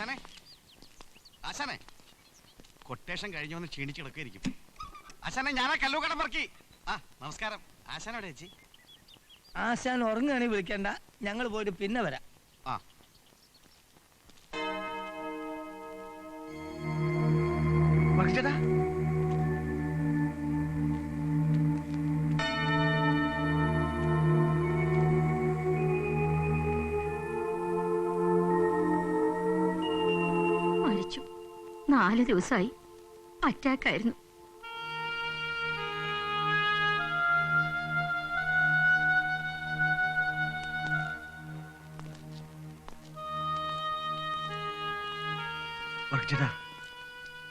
ആശാനെ. ആശാനെ കൊട്ടേഷൻ കഴിഞ്ഞു വന്ന് ക്ഷീണിച്ച് കിടക്കുകയായിരിക്കും ആശാനെ ഞാനാ കല്ലൂക്കടം പറക്കി. ആ നമസ്കാരം. ആശാനോടെ ചേച്ചി? ആശാൻ ഉറങ്ങുകയാണെങ്കിൽ വിളിക്കണ്ട. ഞങ്ങൾ പോയിട്ട് പിന്നെ വരാം. ആ. ചേട്ടാ നാല് ദിവസമായി അറ്റാക്കായിരുന്നു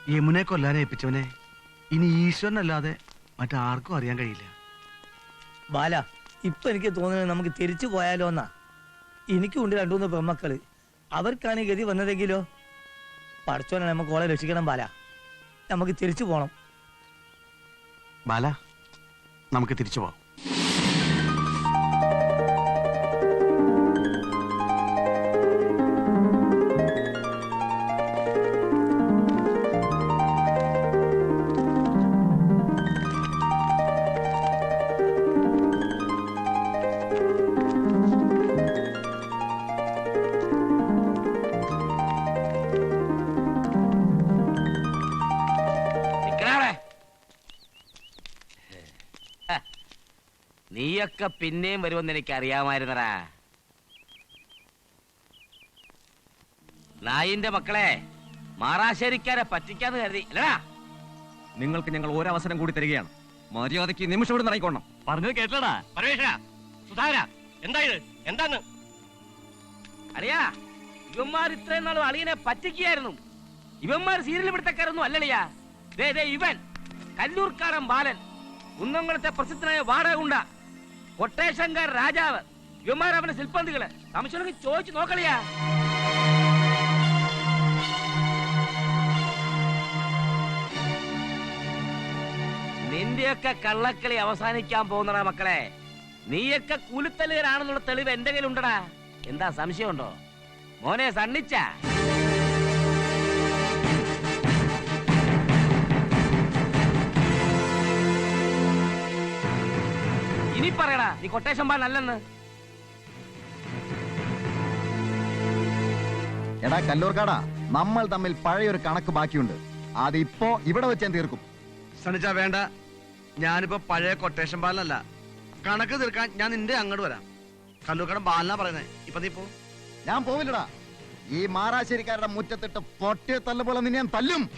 യമുനെ കൊല്ലാനെ ഏൽപ്പിച്ചവനെ ഇനി ഈശ്വരനല്ലാതെ മറ്റാർക്കും അറിയാൻ കഴിയില്ല. ബാല ഇപ്പൊ എനിക്ക് തോന്നുന്നത് നമുക്ക് തിരിച്ചു പോയാലോന്നാ. എനിക്കുണ്ട് രണ്ടു മൂന്ന് പെമ്മക്കൾ അവർക്കാണ് ഗതി വന്നതെങ്കിലോ? പഠിച്ചോനെ നമുക്ക് ഓളെ രക്ഷിക്കണം ബാല. നമുക്ക് തിരിച്ചു പോണം. ബാല നമുക്ക് തിരിച്ചു പോവാം. നീയൊക്കെ പിന്നെയും വരുമെന്ന് എനിക്ക് അറിയാമായിരുന്നടാ നായിന്റെ മക്കളെ മാറാശ്ശേരിക്കാരെ പറ്റിക്കാന്ന് കരുതി അല്ലടാ. നിങ്ങൾക്ക് ഞങ്ങൾ ഒരവസരം കൂടി തരികയാണ്. മര്യാദയ്ക്ക് നിമിഷം ഇവിടെ നിറയിക്കോണം പറഞ്ഞത് കേട്ടടാ പരമേശ്വര സുധാര എന്താ ഇത്? എന്താന്ന്? അറിയാ ഇവന്മാർ ഇത്രയും നാളും അളിയനെ പറ്റിക്കുകയായിരുന്നു. ഇവന്മാർ സീരിയൽ പിടുത്തക്കാരൊന്നും അല്ലളിയാ. ദേ ദേ ഇവൻ കല്ലൂർക്കാരൻ ബാലൻ കുന്നംകുളത്തെ പ്രസിദ്ധനായ വാടകുണ്ട കൊട്ടേഷൻകാർ രാജാവ്. ഇവന്മാർ അവന്റെ ശില്പന്തികൾ. സംശയം ചോദിച്ചു നോക്കളിയാ. നിന്റെയൊക്കെ കള്ളക്കളി അവസാനിക്കാൻ പോകുന്നടാ മക്കളെ. നീയൊക്കെ കൂലിത്തല്ലുകാരാണെന്നുള്ള തെളിവ് എന്റെ കയ്യിലുണ്ടടാ. എന്താ സംശയമുണ്ടോ? മോനെ സണ്ണിച്ച. നീ കൊട്ടേഷൻ പാടല്ലെന്ന് എടാ കല്ലൂർക്കാടാ നമ്മൾ തമ്മിൽ പഴയൊരു കണക്ക് ബാക്കിയുണ്ട്. അതിപ്പോ ഇവിടെ വെച്ചാൽ തീർക്കും. സണിച്ച വേണ്ട. ഞാനിപ്പോ പഴയ കൊട്ടേഷൻ ബാലനല്ല കണക്ക് തീർക്കാൻ ഞാൻ നിന്റെ അങ്ങോട്ട് വരാം. കല്ലൂർക്കാടൻ ബാലനാ പറയുന്നേ. ഇപ്പൊ നീ പോ. ഞാൻ പോവില്ലടാ. ഈ മാറാശ്ശേരിക്കാരുടെ മുറ്റത്തിട്ട് പൊട്ടിയ തല്ലുപോലെ നിന്നെ ഞാൻ തല്ലും.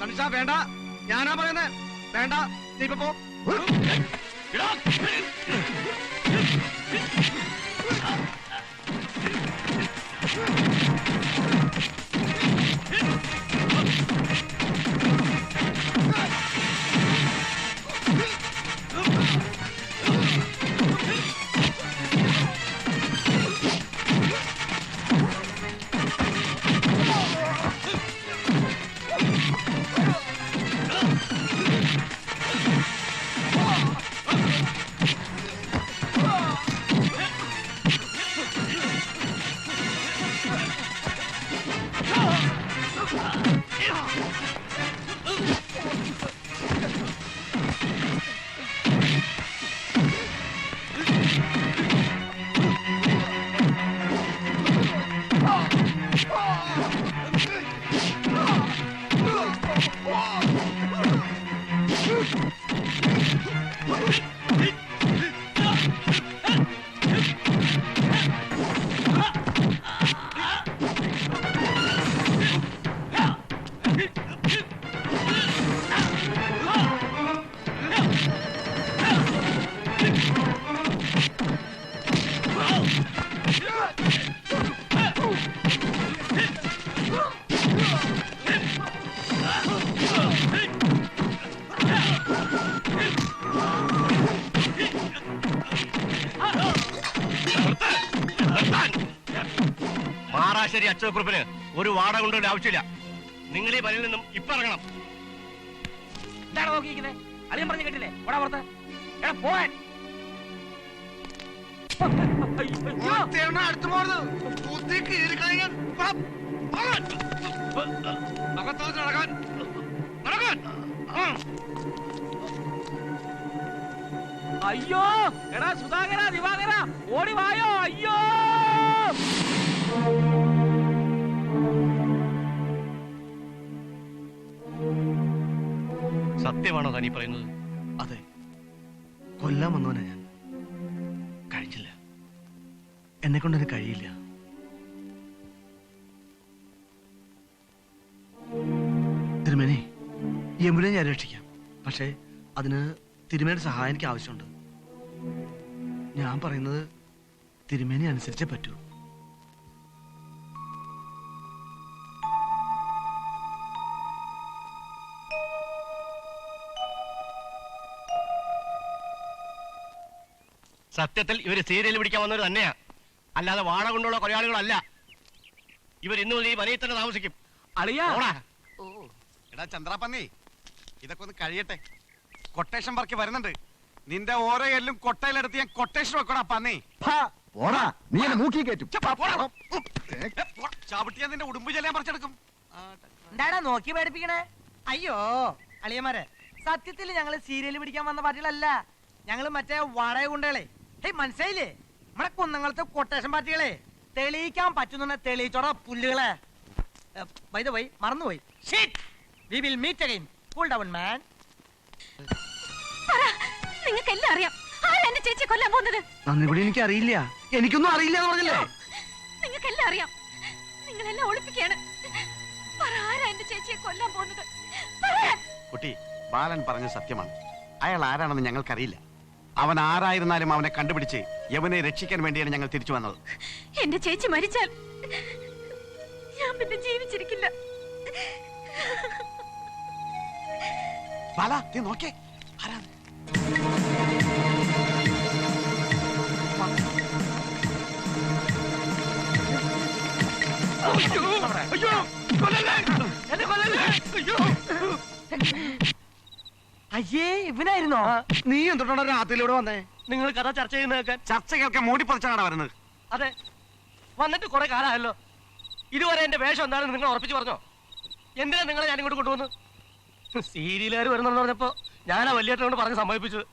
സണിച്ച വേണ്ട. ഞാനാ പറയുന്നേ. വേണ്ട നീ ഇപ്പൊ പോ. Get up! Vamos. മാറാശ്ശേരി അച്ഛനക്കുറിപ്പിന് ഒരു വാട കൊണ്ടൊരു ആവശ്യമില്ല. നിങ്ങൾ ഈ വരയിൽ നിന്നും ഇപ്പൊ ഇറങ്ങണം. എന്താണ് നോക്കിയിരിക്കുന്നത് അളിയൻ പറഞ്ഞു കേട്ടില്ലേ? ഓടാ പുറത്ത്. എടാ പോവാൻ. അടുത്ത്. അകത്തോട്ട് നടക്കാൻ. നടക്കാൻ. അയ്യോ എടാ സുധാകര ദിവാകര. ഓടി വായോ അയ്യോ. സത്യമാണോ താനീ പറയുന്നത്? അതെ. കൊല്ലാൻ വന്നവനാ ഞാൻ. കഴിഞ്ഞില്ല. എന്നെ കൊണ്ടത് കഴിയില്ല. തിരുമേനി യമുനെ ഞാൻ രക്ഷിക്കാം. പക്ഷേ അതിന് തിരുമേനിയുടെ സഹായം എനിക്ക് ആവശ്യമുണ്ട്. ഞാൻ പറയുന്നത് തിരുമേനി അനുസരിച്ചേ പറ്റൂ. സത്യത്തിൽ ഇവർ സീരിയൽ പിടിക്കാൻ വന്നവർ തന്നെയാ. അല്ലാതെ വാട കൊണ്ടുള്ള കൊലയാളികളല്ല ഇവർ ഇന്നു മുതൽ ഈ മനയിൽ തന്നെ താമസിക്കും. അളിയാ. ഓടാ ഓ എടാ ചന്ദ്രാപ്പന്നി ഇതൊക്കെ ഒന്ന് കഴിയട്ടെ. കൊട്ടേഷൻ പറക്കി വരുന്നുണ്ട്. നിന്റെ ഓരോ എല്ലും കൊട്ടയിലെടുത്ത് ഞാൻ കൊട്ടേഷൻ വെക്കടാ പന്നി. പോടാ നീ എന്നെ മൂക്കി കയറ്റും. ചവിട്ടിയാ നിന്റെ ഉടുമ്പ് ചെല്ലാൻ പറിച്ചെടുക്കും. എന്താടാ നോക്കി പേടിപ്പിക്കണേ? അയ്യോ അളിയമാരെ സത്യത്തിൽ ഞങ്ങൾ സീരിയൽ പിടിക്കാൻ വന്ന പാർട്ടികളല്ല. ഞങ്ങൾ മറ്റേ വാടക ഗുണ്ടകളെ. ഹേയ് മനസ്സിലായില്ലേ? നമ്മളെ കുന്നങ്ങളത്തെ കൊട്ടേഷൻ പാർട്ടികളെ തെളിയിക്കാൻ പറ്റുന്ന തെളിയിച്ചോടാ പുല്ലുകളെ. വൈദ പോയി മറന്നുപോയി. We will meet again cool down man നിങ്ങൾക്ക് എല്ലാം അറിയാം. ആരാ എന്റെ ചേച്ചി കൊല്ലാൻ പോകുന്നത്? നന്ദിപടി എനിക്ക് അറിയില്ല. എനിക്കൊന്നും അറിയില്ല എന്ന് പറഞ്ഞില്ലേ? നിങ്ങൾക്ക് എല്ലാം അറിയാം. നിങ്ങളെല്ലാം ഒളിപ്പിക്കുകയാണ്. പറ ആരാ എന്റെ ചേച്ചിയെ കൊല്ലാൻ പോകുന്നത്? കുട്ടി ബാലൻ പറഞ്ഞ സത്യമാണ്. അയാൾ ആരാണെന്ന് ഞങ്ങൾക്കറിയില്ല. അവൻ ആരായിരുന്നാലും അവനെ കണ്ടുപിടിച്ച് യവനെ രക്ഷിക്കാൻ വേണ്ടിയാണ് ഞങ്ങൾ തിരിച്ചു വന്നത്. എന്റെ ചേച്ചി മരിച്ചാൽ ഞാൻ പിന്നെ ജീവിച്ചിരിക്കില്ല. ബാല നീ നോക്കേ ആരാ അയ്യേ. ഇവനായിരുന്നോ? നീ എന്തുകൊണ്ടാണ് രാത്രിയിലൂടെ വന്നേ? നിങ്ങൾ കഥ ചർച്ച ചെയ്യുന്ന കേൾക്കാൻ ചർച്ച കേൾക്കാൻ മൂടി പറിച്ചാണ് വരുന്നത്. അതെ വന്നിട്ട് കുറെ കാലമായല്ലോ. ഇതുവരെ എന്റെ വേഷം എന്താണെന്ന് നിങ്ങൾ ഉറപ്പിച്ചു പറഞ്ഞോ? എന്തിനാ നിങ്ങളെ ഞാൻ ഇങ്ങോട്ട് കൊണ്ടുവന്നു? സീരിയലുകാർ വരുന്നെന്ന് പറഞ്ഞപ്പോ ഞാൻ ആ വലിയേട്ടനോട് പറഞ്ഞ് സമ്മതിപ്പിച്ചത്.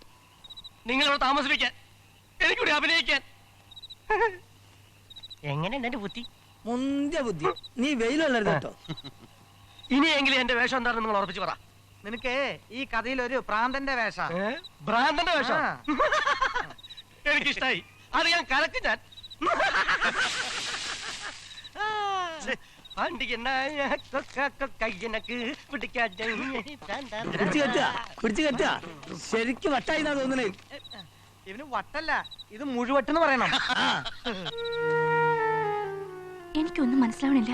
നിങ്ങളിവിടെ താമസിപ്പിക്കാൻ എനിക്കൂടി അഭിനയിക്കാൻ. എങ്ങനെയുണ്ട് എന്റെ ബുദ്ധി? മുന്തിയ ബുദ്ധി. നീ വെയിലല്ലരുത് കേട്ടോ. ഇനിയെങ്കിലും എന്റെ വേഷം എന്താണെന്ന് നിങ്ങൾ ഉറപ്പിച്ചു പറ. നിനക്ക് ഈ കഥയിൽ ഒരു പ്രാന്തന്റെ വേഷം? ഭ്രാന്തന്റെ വേഷം? ആ. എനിക്കിഷ്ടായി. അത് ഞാൻ കലക്ക് ഞാൻ. ഛെ, പണ്ടിക്ക് നായ കൊക്ക കൊക്കയ്യനക്ക് പിടിക്കാതെ പിടിച്ചു കെട്ടുക പിടിച്ചു കെട്ടുക. ശരിക്കും വട്ടായി എന്നാ തോന്നണേ. ഇവന് വട്ടല്ല ഇത് മുഴുവട്ടെന്ന് പറയണം. ആ. എനിക്കൊന്നും മനസ്സിലാവണില്ല.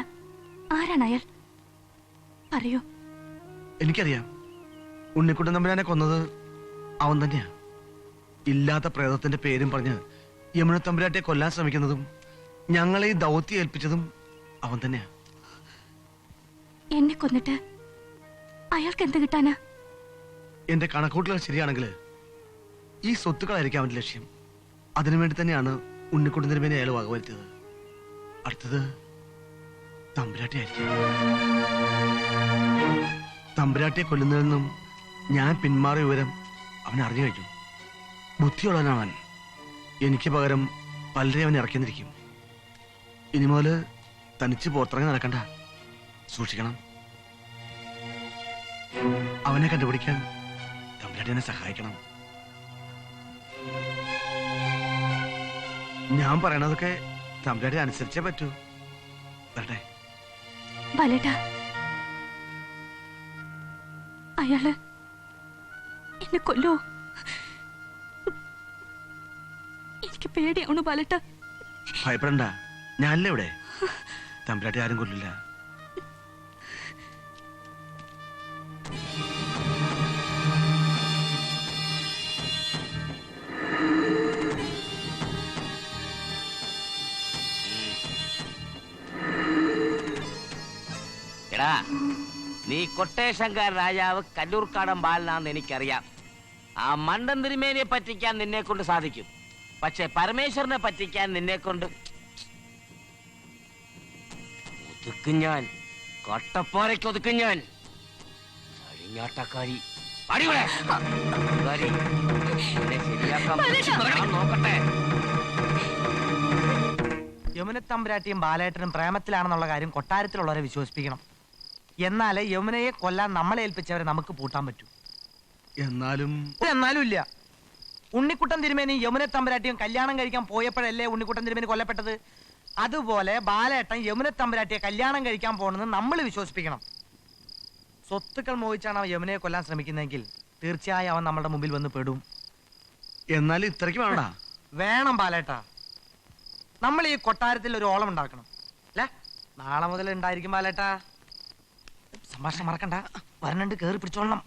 ആരാണ് അയാൾ? പറയൂ. എനിക്കറിയാം. ഉണ്ണിക്കുട്ടൻ തമ്പുരാനെ കൊന്നത് അവൻ തന്നെയാണ് ഇല്ലാത്ത പ്രേതത്തിന്റെ പേരും പറഞ്ഞ് യമുന തമ്പുരാട്ടെ കൊല്ലാൻ ശ്രമിക്കുന്നതും ഞങ്ങളെ ഈ ദൗത്യം ഏൽപ്പിച്ചതും അവൻ തന്നെയാ. എന്നെ കൊന്നിട്ട് അയാൾക്ക് എന്ത് കിട്ടാനാ? എന്റെ കണക്കൂട്ടലുകൾ ശരിയാണെങ്കിൽ ഈ സ്വത്തുക്കളായിരിക്കും അവന്റെ ലക്ഷ്യം. അതിനുവേണ്ടി തന്നെയാണ് ഉണ്ണിക്കുട്ടൻ തിരുമേനെ അയാൾ വകവരുത്തിയത്. അടുത്തത് തമ്പുരാട്ടിയായിരിക്കും തമ്പുരാട്ടിയെ കൊല്ലുന്നതിൽ നിന്നും ഞാൻ പിന്മാറിയ വിവരം അവൻ അറിഞ്ഞു കഴിഞ്ഞു. ബുദ്ധിയുള്ളവനാണ് അവൻ. എനിക്ക് പകരം പലരെ അവൻ ഇറക്കിന്നിരിക്കും ഇനി മുതൽ തനിച്ച് പുറത്തിറങ്ങി നടക്കണ്ട. സൂക്ഷിക്കണം. അവനെ കണ്ടുപിടിക്കാൻ തമ്പുരാട്ടി സഹായിക്കണം. ഞാൻ പറയണതൊക്കെ തമ്പുരാട്ടി അനുസരിച്ചേ പറ്റൂ. വരട്ടെ. അയാൾ എന്നെ കൊല്ലോ. എനിക്ക് പേടിയാവണു ബാലട്ട. ഭയപ്പെടണ്ട. ഞാനല്ലേ ഇവിടെ? തമ്പുരാട്ടി ആരും കൊല്ലില്ല. എടാ നീ കൊട്ടേശങ്കാർ രാജാവ് കല്ലൂർക്കാടൻ ബാലനാന്ന് എനിക്കറിയാം. ആ മണ്ടൻ തിരുമേനിയെ പറ്റിക്കാൻ നിന്നെ കൊണ്ട് സാധിക്കും. പക്ഷെ പരമേശ്വരനെ പറ്റിക്കാൻ നിന്നെ കൊണ്ട് ഒതുക്കും ഞാൻ. കട്ടപ്പാറയ്ക്ക് ഒതുക്കും ഞാൻ. കഴിഞ്ഞാട്ടക്കാരി നോക്കട്ടെ. യമുന തമ്പുരാട്ടിയും ബാലേട്ടനും പ്രേമത്തിലാണെന്നുള്ള കാര്യം കൊട്ടാരത്തിലുള്ളവരെ വിശ്വസിപ്പിക്കണം. എന്നാലേ യമുനയെ കൊല്ലാൻ നമ്മളെ ഏൽപ്പിച്ചവരെ നമുക്ക് പൂട്ടാൻ പറ്റൂ. എന്നാലും എന്നാലും ഇല്ല. ഉണ്ണിക്കുട്ടൻ തിരുമേനി യമുന തമ്പുരാട്ടിയും കല്യാണം കഴിക്കാൻ പോയപ്പോഴല്ലേ ഉണ്ണിക്കുട്ടൻ തിരുമേനി കൊല്ലപ്പെട്ടത്? അതുപോലെ ബാലേട്ടൻ യമുന തമ്പുരാട്ടിയെ കല്യാണം കഴിക്കാൻ പോണെന്ന് നമ്മൾ വിശ്വസിപ്പിക്കണം. സ്വത്തുക്കൾ മോഹിച്ചാണ് അവൻ യമുനയെ കൊല്ലാൻ ശ്രമിക്കുന്നതെങ്കിൽ തീർച്ചയായും അവൻ നമ്മുടെ മുമ്പിൽ വന്ന് പെടും. എന്നാലും ഇത്രയ്ക്ക് വേണ്ട വേണം ബാലേട്ട. നമ്മൾ ഈ കൊട്ടാരത്തിൽ ഒരു ഓളം ഉണ്ടാക്കണം. അല്ലേ നാളെ മുതൽ ഉണ്ടായിരിക്കും ബാലേട്ടാ. സംഭാഷണം മറക്കണ്ട. വരണണ്ട് കേറി പിടിച്ചോളണം.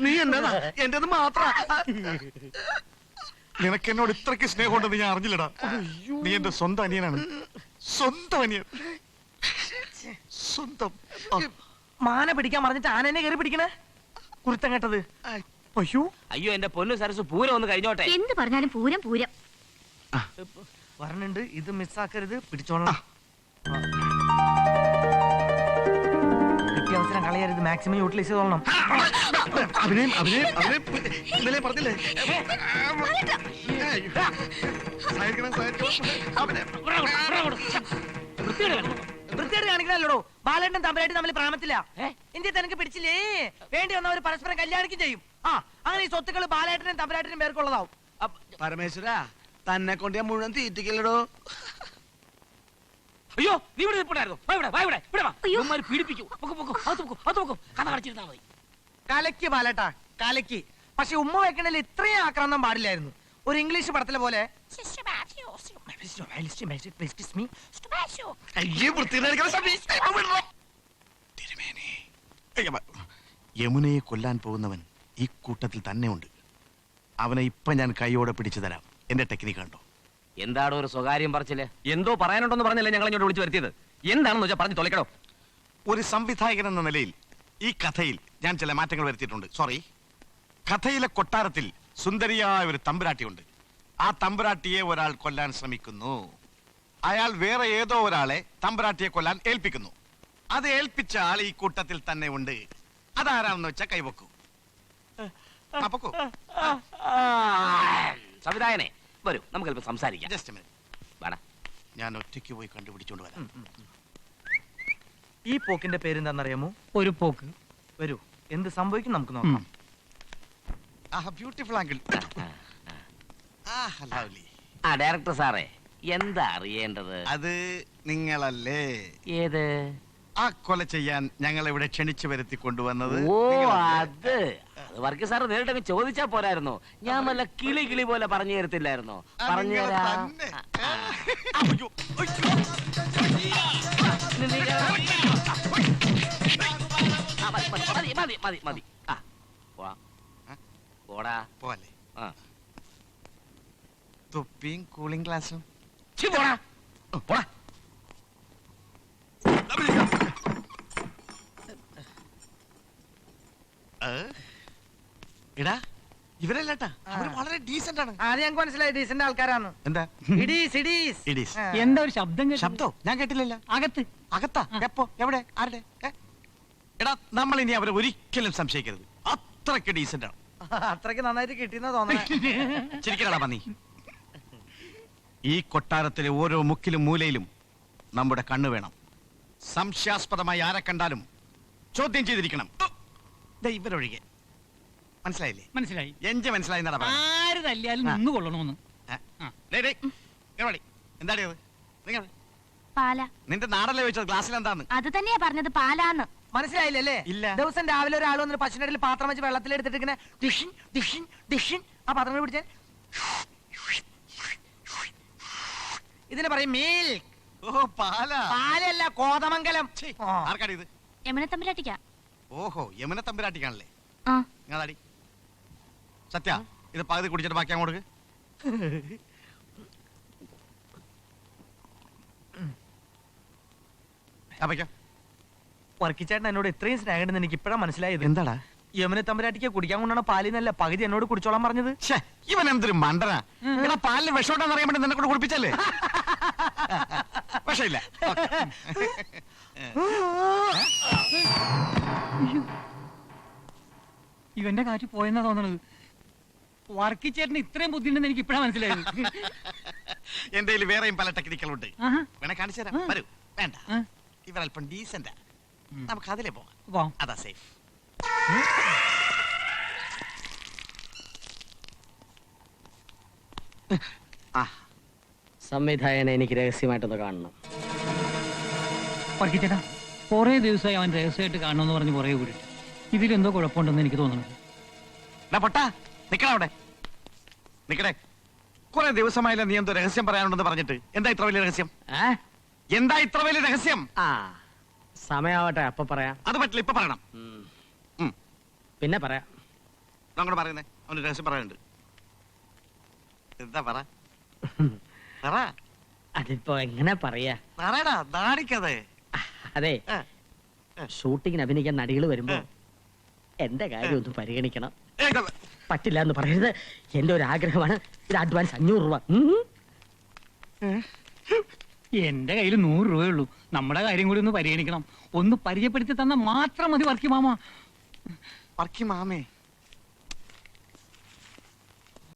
നീ എന്നതാ എന്റേത് മാത്ര. നിനക്ക് എന്നോട് ഇത്രയ്ക്ക് സ്നേഹമുണ്ടെന്ന് ഞാൻ അറിഞ്ഞില്ലടാ. നീ എന്റെ സ്വന്തം അനിയനാണ്. സ്വന്തം അനിയൻ. സ്വന്തം. ആ. മാന പിടിക്കാൻ പറഞ്ഞിട്ട് ആനനെ കയറി പിടിക്കണേ? കുരുത്തം കേട്ടത്. അയ്യോ. അയ്യോ എന്റെ പൊന്നു സരസ് പൂരം ഒന്ന് കഴിഞ്ഞോട്ടെ? എന്ത് പറഞ്ഞാലും പൂരം പൂരം. വരണുണ്ട് ഇത് മിസ്സാക്കരുത് പിടിച്ചോളണം. കളയരുത് മാക്സിമം യൂട്ടിലൈസ് ചെയ്തോളണം. അഭിനയം അഭിനയം അഭിനയം. ഇന്നലെ പറഞ്ഞില്ലേ? സഹായിക്കണം, സഹായിക്കണം. അഭിനയം. കാണിക്കണല്ലോ ബാലേട്ടൻ തമ്പരായിട്ട് തമ്മിൽ പ്രാമത്തില്ല ഇന്ത്യ തനിക്ക് പിടിച്ചില്ലേ? വേണ്ടി വന്നവർ പരസ്പരം കല്യാണിക്കും ചെയ്യും. ആ അങ്ങനെ ഈ സ്വത്തുക്കൾ ബാലേട്ടനും തമ്പരാട്ടിനും പേർക്കുള്ളതാവും. പരമേശ്വര തന്നെ കൊണ്ട് ഞാൻ മുഴുവൻ തീറ്റിക്കല്ലടോ? അയ്യോ നീ ഇവിടെ നിൽപ്പുണ്ടായിരുന്നു വാ ഇവിടെ വാ ഇവിടെ ഇവിടെ വാ. ഇവന്മാര് പീഡിപ്പിക്കൂ. പൊക്കു പൊക്കു അകത്ത് പൊക്കു അകത്ത് പൊക്കു. കഥ കടച്ചിരുന്നാ മതി. കലക്കി ബാലേട്ടാ കലക്കി. പക്ഷെ ഉമ്മ വെക്കണതിൽ ഇത്രയും ആക്രമണം പാടില്ലായിരുന്നു. ഒരു ഇംഗ്ലീഷ് പടത്തിലെ പോലെ. യമുനയെ കൊല്ലാൻ പോകുന്നവൻ ഈ കൂട്ടത്തിൽ തന്നെ ഉണ്ട്. അവനെ ഇപ്പൊ ഞാൻ കൈയോടെ പിടിച്ചു തരാം. എന്റെ ടെക്നിക്ക് കണ്ടോ? എന്താണ് ഒരു സ്വകാര്യം പറച്ചില്ലേ എന്തോ പറയാനുണ്ടെന്ന് പറഞ്ഞല്ലേ ഞങ്ങൾ ഇങ്ങോട്ട് വിളിച്ചു വരുത്തിയത്? എന്താണെന്ന് വെച്ചാൽ പറഞ്ഞു തൊലക്കടോ. ഒരു സംവിധായകൻ എന്ന നിലയിൽ ഈ കഥയിൽ ഞാൻ ചില മാറ്റങ്ങൾ വരുത്തിയിട്ടുണ്ട്. സോറി കഥയിലെ കൊട്ടാരത്തിൽ സുന്ദരിയായ ഒരു തമ്പുരാട്ടിയുണ്ട്. ആ തമ്പുരാട്ടിയെ ഒരാൾ കൊല്ലാൻ ശ്രമിക്കുന്നു. അയാൾ വേറെ ഏതോ ഒരാളെ തമ്പുരാട്ടിയെ കൊല്ലാൻ ഏൽപ്പിക്കുന്നു. അത് ഏൽപ്പിച്ച ആൾ ഈ കൂട്ടത്തിൽ തന്നെ ഉണ്ട്. അതാരാണെന്ന് വെച്ചാൽ കൈവക്കൂ. സംവിധായകനെ വരൂ നമുക്ക് അല്പം സംസാരിക്കാം. ജസ്റ്റ്. വേടാ. ഞാൻ ഒറ്റയ്ക്ക് പോയി കണ്ടുപിടിച്ചോണ്ട് വരാം. ഈ പോക്കിന്റെ പേരെന്താണെന്നറിയാമോ? ഒരു പോക്ക്. വരൂ എന്ത് സംഭവിക്കും നമുക്ക് നോക്കാം. ആ ബ്യൂട്ടിഫുൾ ആംഗിൾ ആ ഡയറക്ടർ സാറേ എന്താ അറിയേണ്ടത്? അത് നിങ്ങളല്ലേ? ഏത്? ആ കൊല ചെയ്യാൻ ഞങ്ങൾ ഇവിടെ ക്ഷണിച്ചു വരുത്തി കൊണ്ടുവന്നത് ഓ? അത്. അത് വർഗീസ് സാറ് നേരിട്ടങ്ങ് ചോദിച്ചാ പോരായിരുന്നു. ഞാൻ വല്ല കിളി കിളി പോലെ പറഞ്ഞു തരത്തില്ലായിരുന്നു? ആ, പറഞ്ഞു തരാം. തന്നെ. ആ, ആ. അയ്യോ, അയ്യോ. നീ- നീ- ആ, മതി, മതി, മതി, മതി. ആ, പോവാം. പോടാ. പോലെ ആ. തൊപ്പിയും കൂളിംഗ് ഗ്ലാസും. ഛി, പോടാ. പോടാ. എടാ ഇവരല്ലേട്ടാ. അവർ വളരെ ഡീസന്റ് ആണ്. ആദ്യം ഞങ്ങൾക്ക് മനസ്സിലായി ഡീസന്റ് ആൾക്കാരാണ് എന്താ? ഇടീസ് ഇടീസ്. ഇടീസ്. ആ. എന്താ ഒരു ശബ്ദം ഞാൻ കേട്ടില്ലല്ലോ. അകത്ത്. അകത്താ? എപ്പോ? എവിടെ? ആരുടെ? ഏ? എടാ നമ്മൾ ഇനി അവരെ ഒരിക്കലും സംശയിക്കരുത്. അത്രയ്ക്ക് ഡീസന്റ് ആണ്. അത്രയ്ക്ക് നന്നായിട്ട് കിട്ടിയെന്നാ തോന്നണേ. ചിരിക്കടാ പന്നി ഈ കൊട്ടാരത്തിലെ ഓരോ മുക്കിലും മൂലയിലും നമ്മുടെ കണ്ണ് വേണം. സംശയാസ്പദമായി ആരെ കണ്ടാലും ചോദ്യം ചെയ്തിരിക്കണം. ദേ ഇവരൊഴികെ. മനസ്സിലായില്ലേ? മനസ്സിലായി. എഞ്ച് മനസ്സിലായി എന്നാടാ പറഞ്ഞത്. ആര് തല്ലിയാലും ആ. നിന്ന് കൊള്ളണമെന്ന്. ഏ? ഡേയ്, ഡേയ്, ഇങ്ങട് വാടി. എന്താടി അത്? നിങ്ങൾ പാല. നിന്റെ നാടല്ലേ വെച്ചത് ഗ്ലാസ്സിൽ എന്താന്ന്? അത് തന്നെയാ പറഞ്ഞത് പാലാന്ന്. മനസ്സിലായില്ലേ ഇല്ല. ദിവസം രാവിലെ ഒരാൾ വന്ന് പശുവിന്റെ പാത്രം വെച്ച് വെള്ളത്തിൽ എടുത്തിട്ട് ഇങ്ങനെ ഡിഷിൻ ഡിഷിൻ ആ പാത്രം പിടിച്ചാൽ ഇതിന് പറയും മിൽക്ക്. ഓ പാലാ. പാലല്ല കോതമംഗലം. ആ. ആർക്കാടി ഇത്? യമുന തമ്പുരാട്ടിക്കാ. ഓഹോ യമുന തമ്പുരാട്ടിക്കാണല്ലേ? ആ. നിങ്ങളാടി. സത്യ ഇത് പകുതി കുടിച്ചിട്ട് ബാക്കി അങ്ങോട്ട് വർക്കിച്ചേട്ടൻ എന്നോട് ഇത്രയും സ്നേഹം ഉണ്ടെന്ന് എനിക്ക് ഇപ്പഴാ മനസ്സിലായത് എന്താടാ യമുന തമ്പരാട്ടിക്ക് കുടിക്കാൻ കൊണ്ടാണ് പാലിന്നല്ല പകുതി എന്നോട് കുടിച്ചോളാൻ പറഞ്ഞത് ഇവൻ എന്തൊരു മണ്ടനാ പാലിന് വിഷോട്ടാന്ന് അറിയാൻ വേണ്ടി നിന്നെ കൂടെ കുടിപ്പിച്ചല്ലേ സംശയമില്ല ഇവന്റെ കാറ്റ് പോയെന്നാ തോന്നണത് വർക്കിച്ചേട്ടന് ഇത്രയും ബുദ്ധിയുണ്ടെന്ന് എനിക്ക് ഇപ്പഴാ മനസ്സിലായി എന്റെ കയ്യിൽ വേറെയും പല ടെക്നിക്കൽ ഉണ്ട്. വേണേ കാണിച്ചു തരാം. ആ. വരൂ. വേണ്ട. ആ. അല്പം ഡീസന്റാ നമുക്ക് അതിലേ പോകാം വാ. അതാ സേഫ് ആ. സംവിധായകനെ എനിക്ക് രഹസ്യമായിട്ടൊന്ന് കാണണം. വർക്കിച്ചേട്ടാ കുറേ ദിവസമായി അവൻ രഹസ്യമായിട്ട് കാണണമെന്ന് പറഞ്ഞ് പുറകെ കൂടിയിട്ട് ഇതിലെന്തോ കുഴപ്പമുണ്ടെന്ന് എനിക്ക് തോന്നുന്നു. പൊട്ടാ. നിക്കടാ അവിടെ നിക്കടേ കുറെ ദിവസമായില്ല നീ എന്തോ രഹസ്യം പറയാനുണ്ടെന്ന് പറഞ്ഞിട്ട്. എന്താ ഇത്ര വലിയ രഹസ്യം? എന്താ ഇത്ര വലിയ രഹസ്യം? ആ സമയാവട്ടെ അപ്പൊ പറയാം. അത് പറ്റില്ല ഇപ്പൊ പറയണം. ഉം. പിന്നെ പറയാം. അങ്ങോട്ട് പറയുന്നേ അവന് രഹസ്യം പറയാനുണ്ട്. എന്താ പറ? പറ. അതിപ്പോ എങ്ങനെ പറയാ? പറയടാ നാണിക്കതെ. അതെ. ആ. ഷൂട്ടിങ്ങിന് അഭിനയിക്കാൻ നടികൾ വരുമ്പോ. എന്റെ കാര്യം ഒന്ന് പരിഗണിക്കണം. പറ്റില്ല എന്ന് പറയരുത്. എന്റെ ഒരു ആഗ്രഹമാണ് ഇത് അഡ്വാൻസ് അഞ്ഞൂറ് രൂപ. എന്റെ കയ്യിൽ നൂറ് രൂപയുള്ളൂ നമ്മുടെ കാര്യം കൂടി ഒന്ന് പരിഗണിക്കണം. ഒന്ന് പരിചയപ്പെടുത്തി തന്നാൽ മാത്രം മതി വർക്കി മാമ. വർക്കി മാമേ.